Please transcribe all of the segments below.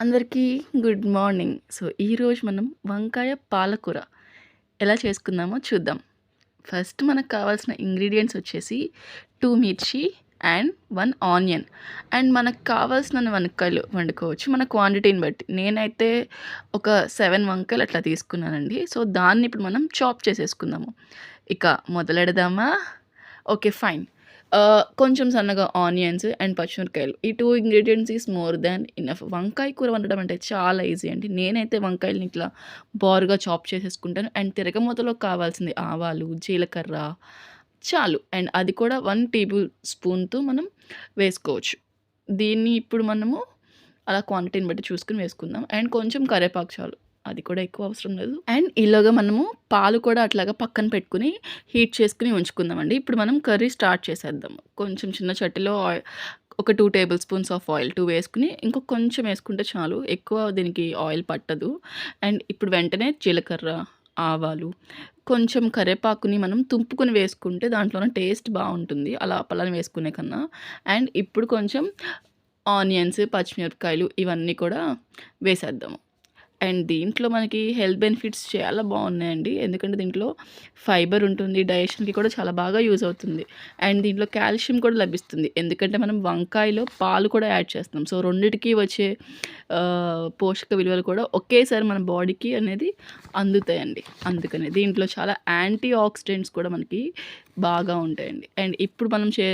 అందరికీ good morning. So ఈరోజు మనం వంకాయ పాలకూర ఎలా చేసుకుందామో చూద్దాం. ఫస్ట్ మనకు కావాల్సిన ఇంగ్రీడియంట్స్ వచ్చేసి టూ మిర్చి అండ్ వన్ ఆనియన్. అండ్ మనకు కావాల్సిన వంకాయలు వండుకోవచ్చు. మన క్వాంటిటీని బట్టి. నేనైతే ఒక సెవెన్ వంకాయలు అట్లా తీసుకున్నానండి. సో దాన్ని ఇప్పుడు మనం చాప్ చేసేసుకుందాము. ఇక మొదలెడదామా? Okay fine. Uh, కొంచెం సన్నగా ఆనియన్స్ అండ్ పచ్చిమిరకాయలు ఈ two ingredients is more than enough వంకాయ కూర వండడం అంటే చాలా ఈజీ అండి. నేనైతే వంకాయలని ఇట్లా బారుగా చాప్ చేసేసుకుంటాను. అండ్ తిరగమూతలో కావాల్సింది ఆవాలు జీలకర్ర చాలు. అండ్ అది కూడా వన్ టేబుల్ స్పూన్తో మనం వేసుకోవచ్చు. దీన్ని ఇప్పుడు మనము అలా క్వాంటిటీని బట్టి చూసుకుని వేసుకుందాం. అండ్ కొంచెం కరేపాకు చాలు. అది కూడా ఎక్కువ అవసరం లేదు. అండ్ ఇలాగా మనము పాలు కూడా అట్లాగా పక్కన పెట్టుకుని హీట్ చేసుకుని ఉంచుకుందామండి. ఇప్పుడు మనం కర్రీ స్టార్ట్ చేసేద్దాం. కొంచెం చిన్న చట్టిలో ఆయిల్ ఒక two table spoons of oil two వేసుకుని ఇంకొక కొంచెం వేసుకుంటే చాలు. ఎక్కువ దీనికి ఆయిల్ పట్టదు. అండ్ ఇప్పుడు వెంటనే జీలకర్ర ఆవాలు కొంచెం కరివేపాకుని మనం తుంపుకొని వేసుకుంటే దాంట్లోనే టేస్ట్ బాగుంటుంది. అలా పళ్ళని వేసుకునే కన్నా. అండ్ ఇప్పుడు కొంచెం ఆనియన్స్ పచ్చిమిరపకాయలు ఇవన్నీ కూడా వేసేద్దాము. అండ్ దీంట్లో మనకి హెల్త్ బెనిఫిట్స్ చాలా బాగున్నాయండి. ఎందుకంటే దీంట్లో ఫైబర్ ఉంటుంది డైజెషన్కి కూడా చాలా బాగా యూజ్ అవుతుంది. అండ్ దీంట్లో కాల్షియం కూడా లభిస్తుంది. ఎందుకంటే మనం వంకాయలో పాలు కూడా యాడ్ చేస్తాం సో రెండిటికి వచ్చే పోషక విలువలు కూడా ఒకేసారి మన బాడీకి అనేది అందుతాయండి. అందుకని దీంట్లో చాలా యాంటీ ఆక్సిడెంట్స్ కూడా మనకి బాగా ఉంటాయండి. అండ్ ఇప్పుడు మనం చే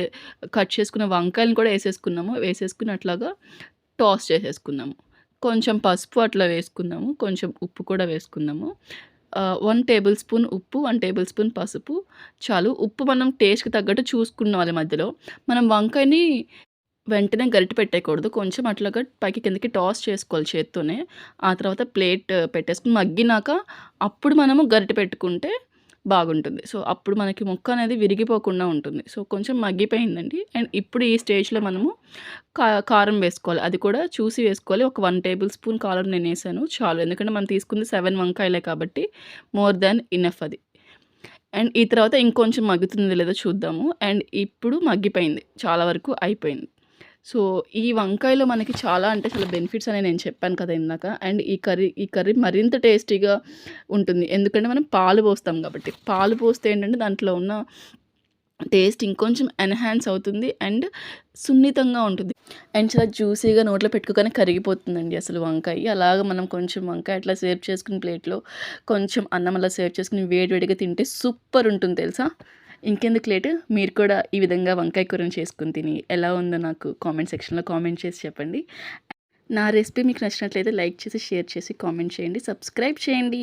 కట్ చేసుకున్న వంకాయలను కూడా వేసేసుకున్నాము. వేసేసుకున్నట్లాగా టాస్ చేసేసుకున్నాము. కొంచెం పసుపు అట్లా వేసుకుందాము కొంచెం ఉప్పు కూడా వేసుకుందాము. వన్ టేబుల్ స్పూన్ ఉప్పు వన్ టేబుల్ స్పూన్ పసుపు. చాలు ఉప్పు మనం టేస్ట్కి తగ్గట్టు చూసుకున్న వాళ్ళ మధ్యలో. మనం వంకాయని వెంటనే గరిటె పెట్టేయకూడదు. కొంచెం అట్లాగా పైకి కిందకి టాస్ చేసుకోవాలి చేత్తోనే. ఆ తర్వాత ప్లేట్ పెట్టేసుకుని మగ్గినాక అప్పుడు మనము గరిటె పెట్టుకుంటే బాగుంటుంది. సో అప్పుడు మనకి ముక్క అనేది విరిగిపోకుండా ఉంటుంది. సో కొంచెం మగ్గిపోయిందండి. అండ్ ఇప్పుడు ఈ స్టేజ్లో మనము కా కారం వేసుకోవాలి. అది కూడా చూసి వేసుకోవాలి. ఒక వన్ టేబుల్ స్పూన్ కారం నేను వేసాను. చాలు. ఎందుకంటే మనం తీసుకుంది సెవెన్ వంకాయలే కాబట్టి మోర్ దాన్ ఇనఫ్ అది. అండ్ ఈ తర్వాత ఇంకొంచెం మగ్గుతుంది లేదో చూద్దాము. అండ్ ఇప్పుడు మగ్గిపోయింది. చాలా వరకు అయిపోయింది. సో ఈ వంకాయలో మనకి చాలా అంటే చాలా బెనిఫిట్స్ అని నేను చెప్పాను కదా ఇందాక. అండ్ ఈ కర్రీ ఈ కర్రీ మరింత టేస్టీగా ఉంటుంది. ఎందుకంటే మనం పాలు పోస్తాం కాబట్టి. పాలు పోస్తే ఏంటంటే దాంట్లో ఉన్న టేస్ట్ ఇంకొంచెం ఎన్హాన్స్ అవుతుంది అండ్ సున్నితంగా ఉంటుంది. అండ్ చాలా జ్యూసీగా నోట్లో పెట్టుకోగానే కరిగిపోతుందండి అసలు వంకాయ. అలాగ మనం కొంచెం వంకాయ అట్లా సేవ్ చేసుకుని ప్లేట్లో కొంచెం అన్నం అలా సేవ్ చేసుకుని వేడివేడిగా తింటే సూపర్ ఉంటుంది తెలుసా? ఇంకెందుకు లేటు? మీరు కూడా ఈ విధంగా వంకాయ కూరని చేసుకుని తిని ఎలా ఉందో నాకు కామెంట్ సెక్షన్లో కామెంట్ చేసి చెప్పండి. నా రెసిపీ మీకు నచ్చినట్లయితే లైక్ చేసి షేర్ చేసి కామెంట్ చేయండి. సబ్స్క్రైబ్ చేయండి.